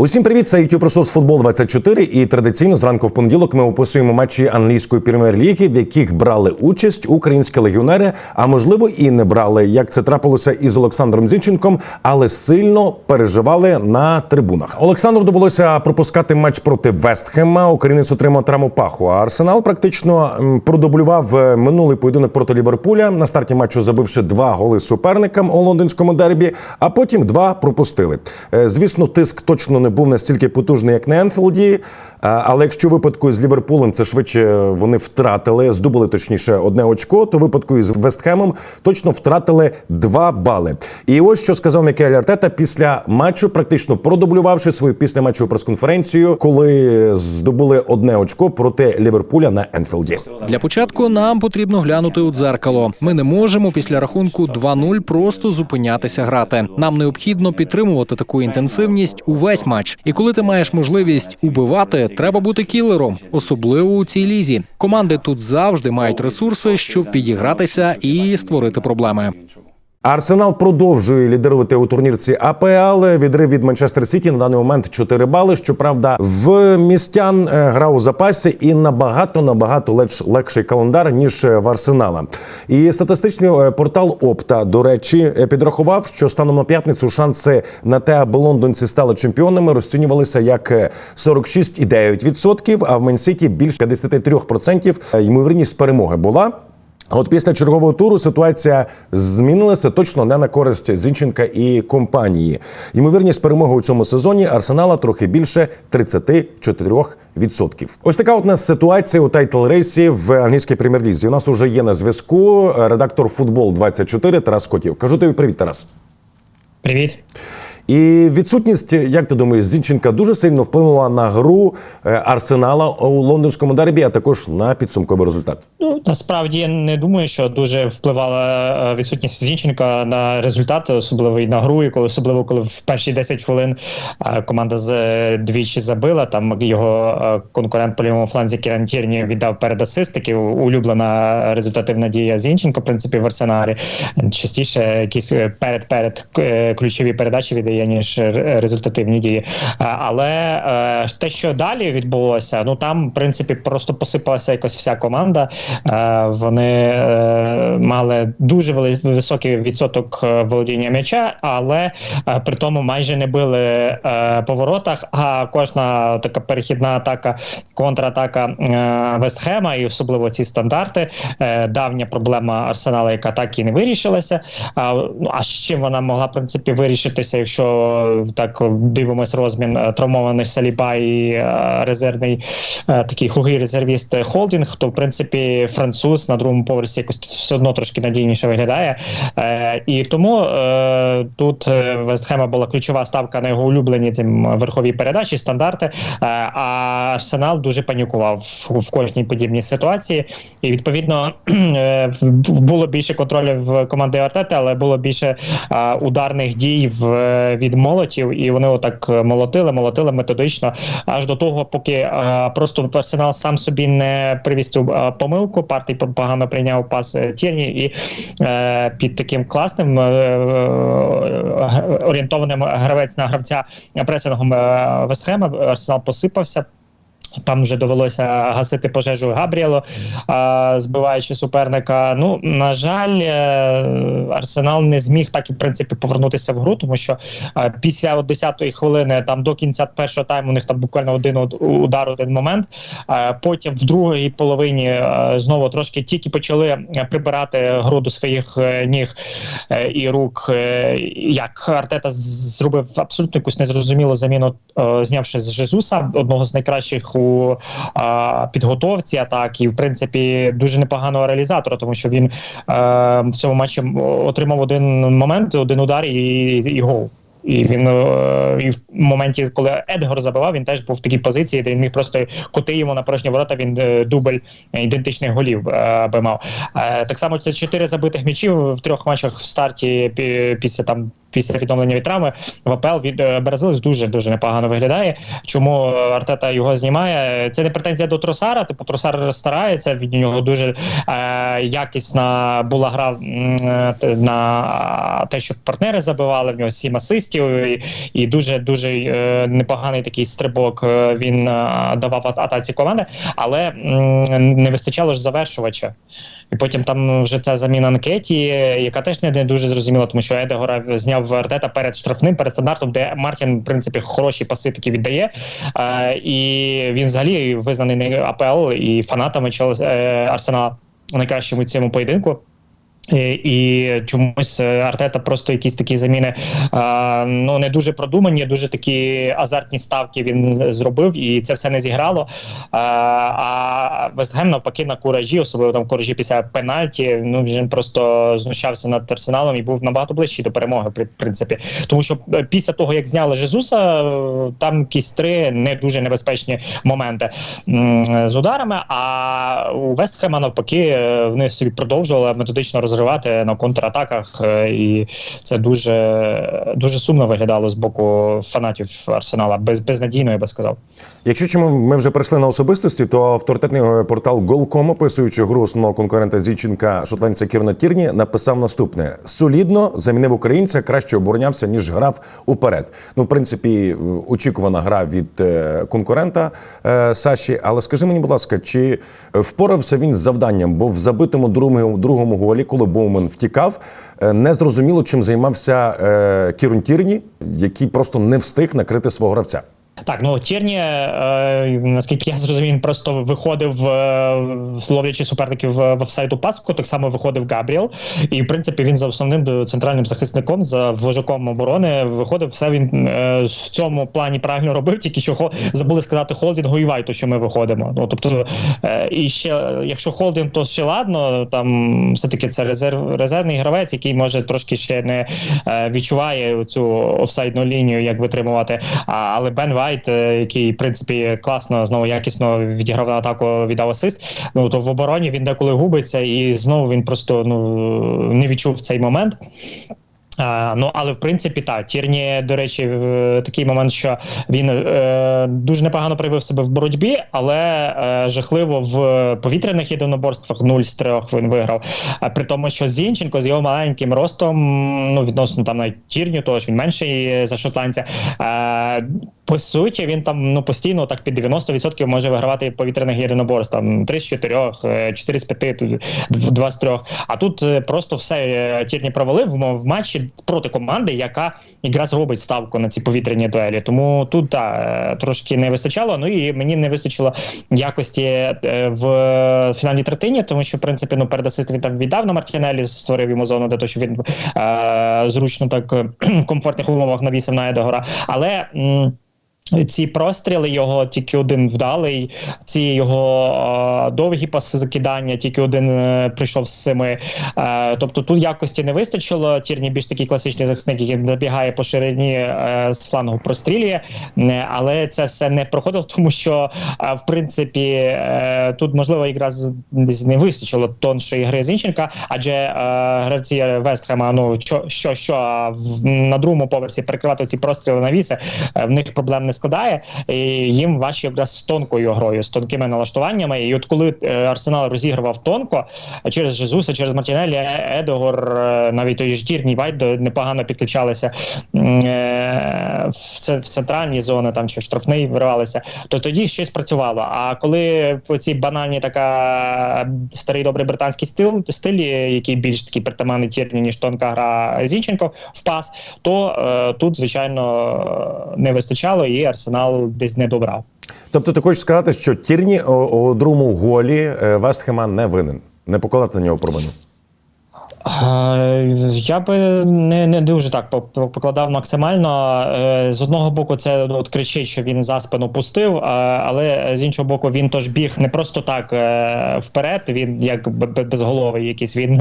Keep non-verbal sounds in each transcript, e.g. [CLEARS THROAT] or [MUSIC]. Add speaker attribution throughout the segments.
Speaker 1: Усім привіт, це youtube ресурс футбол 24 І традиційно зранку в понеділок ми описуємо матчі англійської прем'єр-ліги, в яких брали участь українські легіонери, а можливо і не брали, як це трапилося із Олександром Зінченком, але сильно переживали на трибунах. Олександру довелося пропускати матч проти Вестхема. Українець отримав травму паху. А Арсенал практично продублював е, минулий поєдинок проти Ліверпуля. На старті матчу забивши два голи суперникам у лондонському дербі, а потім два пропустили. Е, Звісно, тиск точно не був настільки потужний, як на Енфілді. Але якщо випадку з Ліверпулем це швидше вони втратили, здобули точніше одне очко, то випадку із Вестхемом точно втратили два бали. І ось що сказав Мікель Артета після матчу, практично продублювавши свою післяматчеву прес-конференцію, коли здобули одне очко проти Ліверпуля на Енфілді.
Speaker 2: Для початку нам потрібно глянути у дзеркало. Ми не можемо після рахунку 2-0 просто зупинятися грати. Нам необхідно підтримувати таку інтенсивність увесь матч. І коли ти маєш можливість убивати, треба бути кілером, особливо у цій лізі. Команди тут завжди мають ресурси, щоб відігратися і створити проблеми.
Speaker 1: Арсенал продовжує лідерувати у турнірці АПЛ. Відрив від Манчестер Сіті на даний момент 4 бали. Щоправда, в містян е, гра у запасі і набагато набагато легш, легший календар ніж е, в Арсенала. І статистичний е, портал Опта, до речі, підрахував, що станом на п'ятницю шанси на те, аби лондонці стали чемпіонами, розцінювалися як е, 46,9%, а в Менсіті більш 53% Е, ймовірність перемоги була. А От після чергового туру ситуація змінилася точно не на користь Зінченка і компанії. Ймовірність перемоги у цьому сезоні Арсенала трохи більше 34%. Ось така от нас ситуація у тайтл рейсі в англійській прем'єр-лізі. У нас уже є на зв'язку редактор футбол 24 Тарас Котів. Кажу тобі привіт, Тарас.
Speaker 3: Привіт.
Speaker 1: І відсутність, як ти думаєш, Зінченка дуже сильно вплинула на гру е, Арсенала у лондонському дербі, а також на підсумковий результат.
Speaker 3: Ну насправді я не думаю, що дуже впливала е, відсутність Зінченка на результати, особливо і на гру, і особливо коли в перші 10 хвилин е, команда з двічі забила. Там його конкурент по лівому фланзі Кіран Тірні віддав передасист, такий улюблена результативна дія Зінченка, в принципі, в арсеналі. Частіше якісь перед перед ключові передачі віддає ніж результативні дії. Е, Але е, те, що далі відбулося, ну там в принципі просто посипалася якось вся команда. Е, Вони мали дуже високий відсоток володіння м'яча, але при тому майже не били по воротах. А кожна така перехідна атака, контратака Вестхема, і особливо ці стандарти. Давня проблема Арсенала, яка так і не вирішилася. А, ну, з чим вона могла в принципі вирішитися, якщо так дивимось розмін травмований травмованих Саліба і е, резервний е, такий хугий резервіст Холдінг, то в принципі француз на другому поверсі якось все одно трошки надійніше виглядає. Е, і тому е, тут е, Вестхема була ключова ставка на його улюблені цим верхові передачі, стандарти. Е, а Арсенал дуже панікував в, в кожній подібній ситуації. І відповідно [CLEARS THROAT] е, було більше контролю в команди Артети, але було більше е, ударних дій в, від молотів, і вони отак молотили, молотили методично, аж до того, поки е, просто Арсенал сам собі не привіз цю е, помилку. Партій погано прийняв пас е, Тірні, і е, під таким класним е, е, орієнтованим гравець на гравця пресингом е, Вестхема Арсенал посипався. Там вже довелося гасити пожежу Габріелу, а, збиваючи суперника. Ну на жаль, е, Арсенал не зміг так і в принципі повернутися в гру, тому що після от 10-ї хвилини, там до кінця першого тайму, у них там буквально один од- удар, один момент. Потім в другій половині знову трошки тільки почали е, прибирати гру до своїх е, ніг і рук. Як Артета зробив абсолютно якусь незрозумілу заміну, знявши з Жезуса, одного з найкращих у а, підготовці атаки, і в принципі дуже непоганого реалізатора, тому що він а, в цьому матчі отримав один момент, один удар і, і гол. І він е, і в моменті, коли Едгар забивав, він теж був в такій позиції, де він міг просто коти йому на порожні ворота. Він е, дубль ідентичних голів е, би мав. Так само це чотири забитих м'ячів в трьох матчах в старті після там після відновлення від травми в АПЛ від бразилець дуже дуже непогано виглядає. Чому Артета його знімає? Це не претензія до Тросара. Типу Тросар старається. Від нього дуже е, якісна була гра е, на те, щоб партнери забивали. В нього сім асистів і, і дуже дуже е, непоганий такий стрибок. е, Він е, давав атаці команди, але м, не вистачало ж завершувача. І потім там вже ця заміна Анкеті, яка теж не, дуже зрозуміла, тому що Едегора зняв Артета перед штрафним, перед стандартом, де Мартін, в принципі, хороші паси таки віддає. Е, і він взагалі визнаний АПЛ і фанатами Челс, е, Арсенала найкращим у цьому поєдинку. І, і чомусь е, Артета просто якісь такі заміни ну не дуже продумані, дуже такі азартні ставки він зробив, і це все не зіграло. А, а Вестгем навпаки на куражі, особливо там куражі після пенальті. Ну він просто знущався над арсеналом і був набагато ближчий до перемоги. При принципі, тому що е, після того як зняли Жезуса, е, там якісь три не дуже небезпечні моменти з ударами. А у Вестхема навпаки е, вони собі продовжували методично розривати на контратаках, е, і це дуже дуже сумно виглядало з боку фанатів Арсенала. Без безнадійно, я би сказав.
Speaker 1: Якщо чому ми вже прийшли на особистості, то авторитетний портал Голком, описуючи гру основного конкурента Зіченка шотландця Кірна Тірні, написав наступне: солідно замінив українця, краще оборонявся ніж грав уперед. Ну, в принципі, очікувана гра від е, конкурента е, Саші. Але скажи мені, будь ласка, чи впорався він з завданням? Бо в забитому другому, другому голі, коли Боумен втікав, Незрозуміло, не зрозуміло, чим займався Кірун Кірн Тірні, який просто не встиг накрити свого гравця.
Speaker 3: Так, ну Тірні, е, наскільки я зрозумів, він просто виходив, е, ловлячи суперників в в офсайду паску, так само виходив Габріел. І в принципі він за основним центральним захисником, за вожаком оборони виходив. Все він е, в цьому плані правильно робив, тільки що забули сказати холдингу і вайту, що ми виходимо. Ну тобто, е, і ще якщо холдинг, то ще ладно, там все-таки це резерв резервний гравець, який може трошки ще не е, відчуває цю офсайдну лінію, як витримувати. А, але Бен Вайт, е, який в принципі класно знову якісно відіграв на атаку, віддав асист. Ну то в обороні він деколи губиться, і знову він просто ну не відчув цей момент. А, ну але в принципі так, Тірні, до речі, в такий момент, що він е, дуже непогано проявив себе в боротьбі, але е, жахливо в повітряних єдиноборствах 0 з 3 він виграв. А при тому, що Зінченко з його маленьким ростом, ну відносно там навіть Тірню, того ж він менший за шотландця. Е, по суті, він там ну постійно так під 90% може вигравати повітряних єдиноборств. Там 3 з 4, 4 з 5, тут 2 з 3. А тут е, просто все е, Тірні провалив в, матчі проти команди, яка якраз робить ставку на ці повітряні дуелі. Тому тут та, трошки не вистачало. Ну і мені не вистачило якості е, в фінальній третині, тому що в принципі ну перед асистом він там віддав на Мартінелі, створив йому зону для того, щоб він е, зручно так е, в комфортних умовах навісив на Едегора. Але. Ці простріли його тільки один вдалий, ці його е, довгі паси закидання, тільки один е, прийшов з семи. Е, тобто тут якості не вистачило. Тірні більш такий класичний захисник, який набігає по ширині е, з флангу прострілює. Але це все не проходило, [LAUGHS] тому що е, в принципі е, тут можливо якраз не вистачило тоншої гри Зінченка, адже е, гравці Вестхема, ну що, що, що на другому поверсі перекривати ці простріли навіси, е, в них проблем не складає. І їм важче якраз з тонкою грою, з тонкими налаштуваннями. І от коли е, Арсенал розігрував тонко через Жезуса, через Мартінелі, Е- Едогор, е, навіть той ж Тірній Вайт непогано підключалися в, це, в центральні зони там чи штрафний виривалися, то тоді щось працювало. А коли цій банальні така старий добрий британський стиль, стиль, який більш такий притаманний Тірні, ніж тонка гра Зінченко в пас, то е, тут, звичайно, не вистачало, і Арсенал десь не добрав.
Speaker 1: Тобто ти хочеш сказати, що Тірні у, другому голі е, Вестхема не винен, не покладати на нього провину.
Speaker 3: Е, Я би не, не дуже так по- по- покладав максимально. Е, З одного боку, це от кричить, що він за спину пустив, але з іншого боку, він тож біг не просто так вперед. Він як безголовий, якийсь він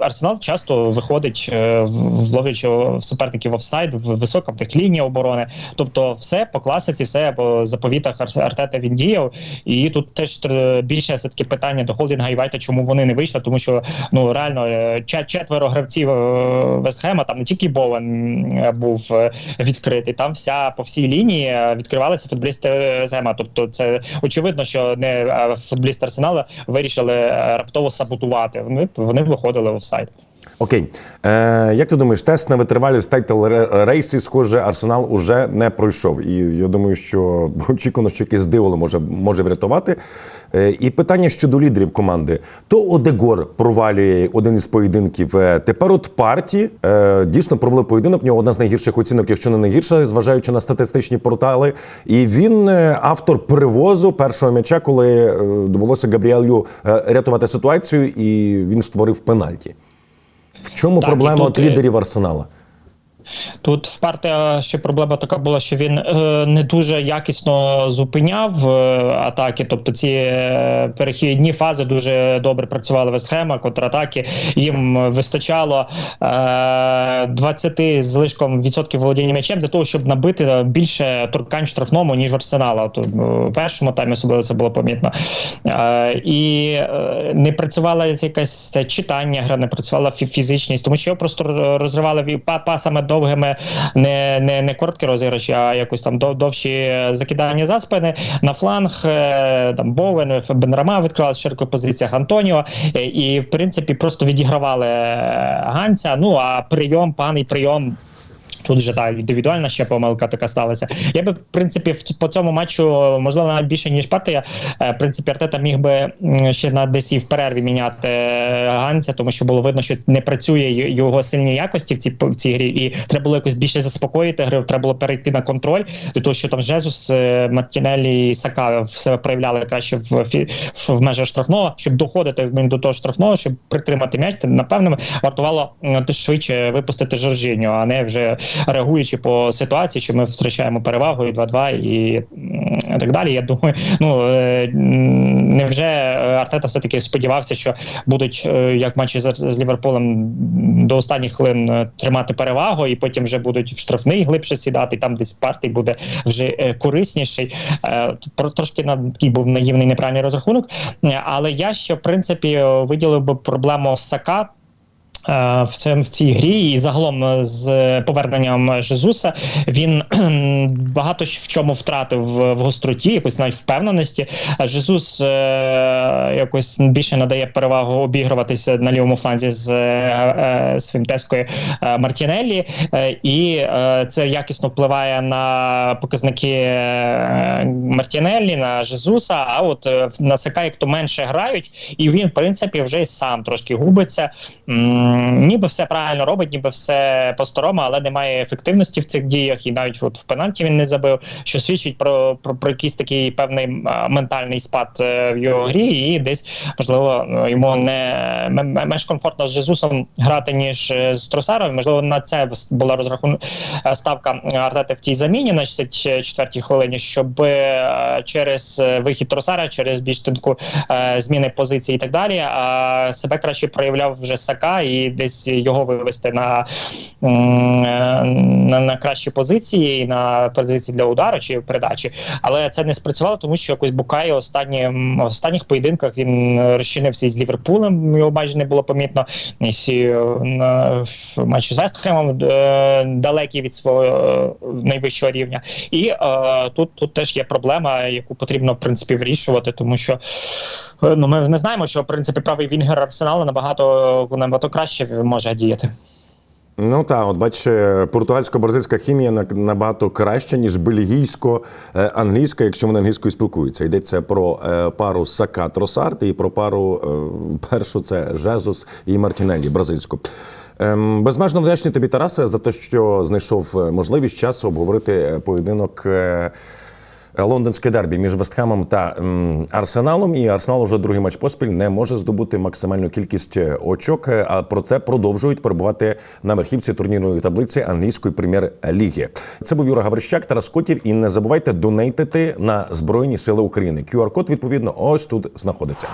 Speaker 3: Арсенал часто виходить, е, в- вловлюючи суперників офсайд, в висока в тих лінії оборони. Тобто, все по класиці, все по заповітах Артета він діяв. І тут теж е, більше все таки питання до Холдінга і Вайта, чому вони не вийшли, тому що ну реально е, четверо гравців Вестхема, там не тільки Боуен е, був відкритий, там вся по всій лінії відкривалися футболісти Вестхема. Тобто, це очевидно, що не футболісти Арсенала вирішили раптово саботувати. Вони вони виходили в офсайд.
Speaker 1: Окей. Е, як ти думаєш, тест на витривалість тайтл рейсі, схоже, Арсенал уже не пройшов. І я думаю, що [LAUGHS] очікувано, що якесь диво може, може врятувати. Е, і питання щодо лідерів команди. То Одегор провалює один із поєдинків. Е, тепер от парті е, дійсно провели поєдинок. В нього одна з найгірших оцінок, якщо не найгірша, зважаючи на статистичні портали. І він е, автор перевозу першого м'яча, коли е, довелося Габріелю рятувати ситуацію, і він створив пенальті. В чому
Speaker 3: Так,
Speaker 1: проблема
Speaker 3: тут,
Speaker 1: от
Speaker 3: е,
Speaker 1: лідерів Арсенала?
Speaker 3: Тут в Парте ще проблема така була, що він е, не дуже якісно зупиняв е, атаки. Тобто ці е, перехідні фази дуже добре працювали Вестхема, контратаки. Їм вистачало е, 20 з лишком відсотків володіння м'ячем для того, щоб набити більше торкань штрафному, ніж в Арсенала. От, е, в першому таймі особливо це було помітно. Е, і е, не працювала якась читання гра, не працювала фізичність, тому що його просто розривали пасами довгими, не, не, не короткі розіграші, а якось там дов- довші закидання за спини на фланг. е, Там Бовен, Бенрама відкривалася в позиціях Антоніо, е, і в принципі просто відігравали е, Ганця. Ну а прийом, паний прийом. Тут вже так індивідуальна ще помилка така сталася. Я би в принципі в по цьому матчу, можливо, навіть більше ніж партія. е, В принципі, Артета міг би ще на десь і в перерві міняти е, Ганця, тому що було видно, що не працює його сильні якості в цій в цій грі, і треба було якось більше заспокоїти гри. Треба було перейти на контроль, для того, що там Жезус, е, Мартінелі і Сака себе проявляли краще в, в, межах штрафного, щоб доходити до того штрафного, щоб притримати м'яч. Напевно, вартувало швидше випустити Жоржіньо, а не вже реагуючи по ситуації, що ми втрачаємо перевагу і 2-2 і так далі. Я думаю, ну е, невже Артета все таки сподівався, що будуть е, як матчі з, з Ліверпулем до останніх хвилин е, тримати перевагу, і потім вже будуть в штрафний глибше сідати. Там десь партій буде вже корисніший. Про трошки на такий був наївний неправильний розрахунок. Але я ще в принципі виділив би проблему Сака. Е, В цьому в цій грі і загалом е, з поверненням Жезуса він [CLEARS THROAT] багато в чому втратив в в гостроті, якось навіть впевненості. Жезус е, якось більше надає перевагу обігруватися на лівому фланзі з е, е, своїм тескою е, Мартінеллі, е, і е, це якісно впливає на показники е, Мартінеллі, на Жезуса. А от е, на Сака, як то менше грають, і він, в принципі, вже й сам трошки губиться. М, Ніби все правильно робить, ніби все по-старому, але немає ефективності в цих діях, і навіть от в пенальті він не забив, що свідчить про, про, про якийсь такий певний ментальний спад е, в його грі, і десь можливо е, йому не менш комфортно з Жезусом грати, ніж е, з Тросаром. Можливо, на це була розрахун е, ставка Артети в тій заміні на 64-й хвилині, щоб через вихід Тросара, через більш тонку е, зміни позиції і так далі, а себе краще проявляв вже Сака і десь його вивести на, на, на кращі позиції, на позиції для удару чи передачі. Але це не спрацювало, тому що якось Букай останні останніх поєдинках він розчинився із Ліверпулем. Його майже не було помітно. Е, в матчі з Вестхемом е, далекий від свого е, найвищого рівня. І е, тут, тут теж є проблема, яку потрібно в принципі вирішувати, тому що ну ми не знаємо, що в принципі правий вінгер Арсенала набагато набагато краще може діяти.
Speaker 1: Ну так, от бач, е, португальсько-бразильська хімія набагато краща, ніж бельгійсько-англійська, якщо вони англійською спілкуються. Йдеться про е, пару Сака Тросарт і про пару е, першу це Жезус і Мартінеллі бразильську. Ем, Безмежно вдячний тобі, Тарасе, за те, що знайшов е, можливість часу обговорити е, поєдинок. Е, Лондонське дербі між Вестхемом та Арсеналом, і Арсенал уже другий матч поспіль не може здобути максимальну кількість е, очок. е, А проте продовжують перебувати на верхівці турнірної таблиці англійської прем'єр-ліги. Це був Юра Гаврищак, Тарас Котів. І не забувайте донейтити на Збройні Сили України. QR-код відповідно ось тут знаходиться.